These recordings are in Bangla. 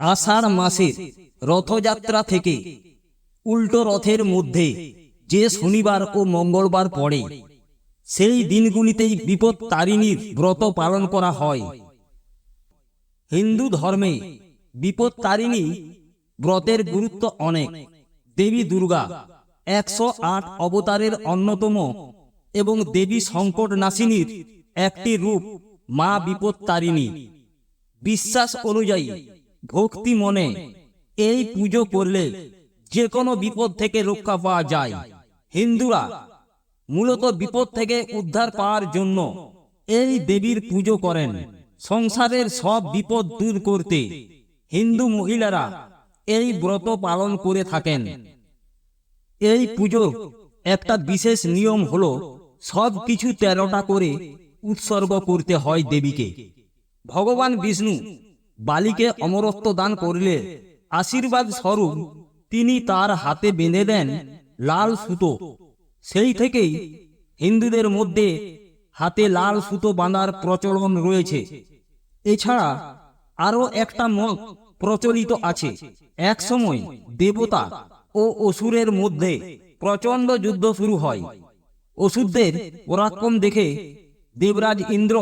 আষাঢ় মাসের রথযাত্রা থেকে উল্টো রথের মধ্যে যে শনিবার ও মঙ্গলবার পড়ে, সেই দিনগুলিতেই বিপদ তারিণীর ব্রত পালন করা হয়। হিন্দু ধর্মে বিপদ তারিণী ব্রতের গুরুত্ব অনেক। দেবী দুর্গা একশো আট অবতারের অন্যতম এবং দেবী সংকট নাসিনীর একটি রূপ মা বিপদ তারিণী। বিশ্বাস অনুযায়ী ভক্তি মনে এই পুজো করলে যে কোনো বিপদ থেকে রক্ষা পাওয়া যায়। হিন্দুরা মূলত বিপদ থেকে উদ্ধার পাওয়ার জন্য এই দেবীর পুজো করেন। সংসারের সব বিপদ দূর করতে হিন্দু মহিলারা এই ব্রত পালন করে থাকেন। এই পুজোর একটা বিশেষ নিয়ম হলো সব কিছু তেরোটা করে উৎসর্গ করতে হয় দেবীকে। ভগবান বিষ্ণু বালিকে অমরত্ব দান করলে আশীর্বাদ স্বরূপ তিনি তার হাতে বেঁধে দেন লাল সুতো। সেই থেকেই হিন্দুদের মধ্যে হাতে লাল সুতো বাঁধার প্রচলন রয়েছে। এছাড়া আরও একটা মত প্রচলিত আছে। এক সময় দেবতা ও অসুরের মধ্যে প্রচণ্ড যুদ্ধ শুরু হয়। অসুরদের পরাক্রম দেখে দেবরাজ ইন্দ্র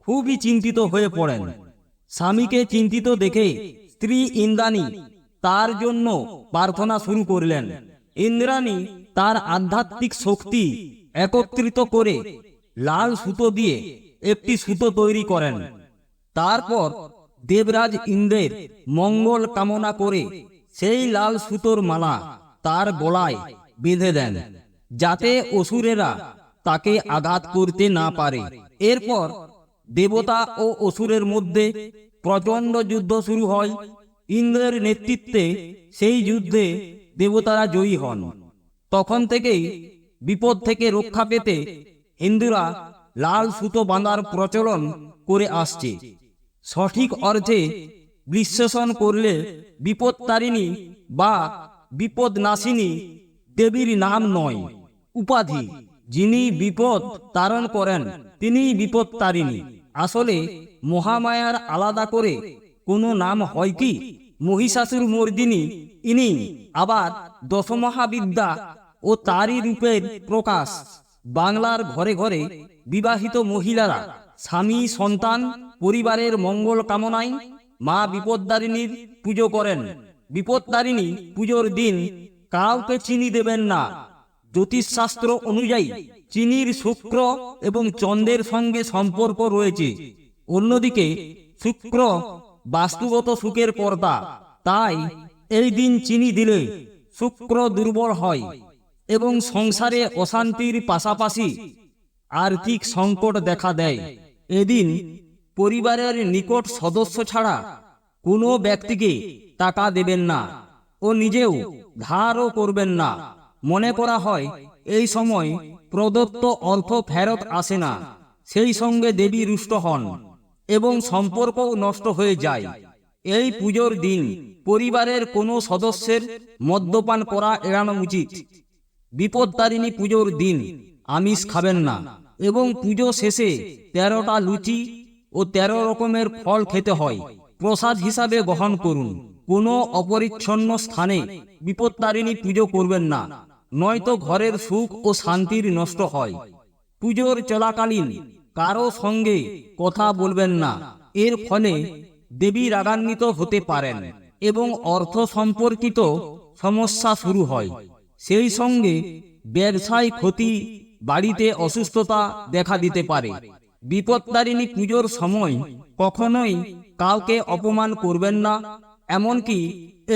খুবই চিন্তিত হয়ে পড়েন। স্বামীকে চিন্তিত দেখে স্ত্রী ইন্দ্রাণী তার জন্য প্রার্থনা শুরু করলেন। ইন্দ্রাণী তার আধ্যাত্মিক শক্তি একত্রিত করে লাল সুতো দিয়ে একটি সুতো তৈরি করেন। তারপর দেবরাজ ইন্দ্রের মঙ্গল কামনা করে সেই লাল সুতোর মালা তার গলায় বেঁধে দেন, যাতে অসুরেরা তাকে আঘাত করতে না পারে। এরপর দেবতা ও অসুরের মধ্যে প্রচণ্ড যুদ্ধ শুরু হয়। ইন্দ্রের নেতৃত্বে সেই যুদ্ধে দেবতারা জয়ী হন। তখন থেকেই বিপদ থেকে রক্ষা পেতে হিন্দুরা লাল সুতো বাঁধার প্রচলন করে আসছে। সঠিক অর্থে বিশ্লেষণ করলে বিপদতারিণী বা বিপদ নাশিনী দেবীর নাম নয়। উপাধি, যিনি বিপদ তারণ করেন, তিনিই বিপদ তারিণী আসলে মহামায়ার আলাদা করে কোনো নাম হয় কি? মহিষাসুর মর্দিনী, ইনি আবার দশমহাবিদ্যা ও তারই রূপের প্রকাশ। বাংলার ঘরে ঘরে বিবাহিত মহিলারা, স্বামী, সন্তান, পরিবারের মঙ্গল কামনায় মা বিপদদারিণীর পুজো করেন। বিপদদারিণী পুজোর দিন কাউকে চিনি দেবেন না। জ্যোতিষশাস্ত্র অনুযায়ী চিনির শুক্র এবং চন্দ্রের সঙ্গে সম্পর্ক রয়েছে। অন্যদিকে, শুক্র বাস্তুগত সুখের পর্দা। তাই, এই দিন চিনি দিলে শুক্র দুর্বল হয় এবং সংসারে অশান্তির পাশাপাশি আর্থিক সংকট দেখা দেয়। এদিন পরিবারের নিকট সদস্য ছাড়া কোনো ব্যক্তিকে টাকা দেবেন না ও নিজেও ধারও করবেন না। মনে করা হয়, এই সময় প্রদত্ত অর্থ ফেরত আসে না, সেই সঙ্গে দেবী রুষ্ট হন এবং সম্পর্কও নষ্ট হয়ে যায়। এই পুজোর দিন পরিবারের কোনো সদস্যের মদ্যপান করা এড়ানো উচিত। বিপদতারিণী পুজোর দিন আমিষ খাবেন না এবং পুজো শেষে তেরোটা লুচি ও তেরো রকমের ফল খেতে হয়। প্রসাদ হিসাবে গ্রহণ করুন। কোনো অপরিচ্ছন্ন স্থানে বিপদতারিণী পুজো করবেন না। নয়তো ঘরের সুখ ও শান্তির নষ্ট হয়। পুজোর চলাকালীন কারও সঙ্গে কথা বলবেন না। এর ফলে দেবী রাগান্বিত হতে পারেন এবং অর্থ সম্পর্কিত সমস্যা শুরু হয়। সেই সঙ্গে ব্যবসায় ক্ষতি, বাড়িতে অসুস্থতা দেখা দিতে পারে। বিপত্তারিণী পুজোর সময় কখনোই কাউকে অপমান করবেন না এমনকি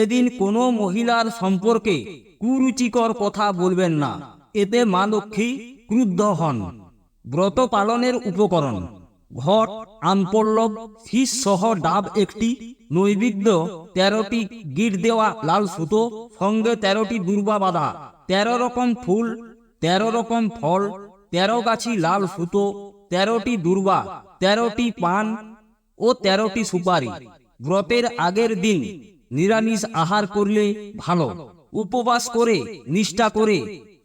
এদিন কোনো মহিলার সম্পর্কে কুরুচিকর কথা বলবেন না। এতে মা লক্ষ্মী ক্রুদ্ধ হন। ব্রত পালনের উপকরণ। ঘট, আমপল্লব, শীষ সহ ডাব একটি, নৈবেদ্য তেরোটি গিট দেওয়া লাল সুতো, সঙ্গে তেরোটি দুর্বা বাঁধা, তেরো রকম ফুল, তেরো রকম ফল, তেরো গাছি লাল সুতো, তেরোটি দুর্বা, তেরোটি পান ও তেরোটি সুপারি। ব্রতের আগের দিন নিরামিষ আহার করলে ভালো। উপবাস করে নিষ্ঠা করে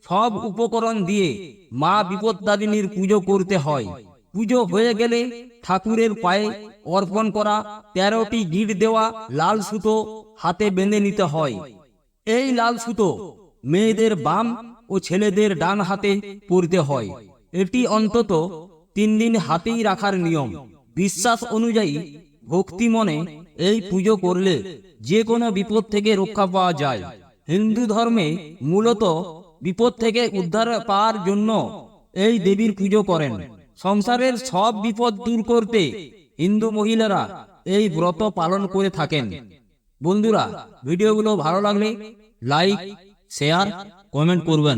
সব উপকরণ দিয়ে মা বিপদদারিণীর পুজো করতে হয়। পুজো হয়ে গেলে ঠাকুরের পায়ে অর্পণ করা তেরোটি গিট দেওয়া লাল সুতো হাতে বেঁধে নিতে হয়। এই লাল সুতো মেয়েদের বাম ও ছেলেদের ডান হাতে পরতে হয়। এটি অন্তত তিন দিন হাতেই রাখার নিয়ম। বিশ্বাস অনুযায়ী ভক্তি মনে এই পুজো করলে যে কোনো বিপদ থেকে রক্ষা পাওয়া যায়। হিন্দু ধর্মে মূলত বিপদ থেকে উদ্ধার পাওয়ার জন্য এই দেবীর পুজো করেন। সংসারের সব বিপদ দূর করতে হিন্দু মহিলারা এই ব্রত পালন করে থাকেন। বন্ধুরা, ভিডিওগুলো ভালো লাগলে লাইক শেয়ার কমেন্ট করবেন।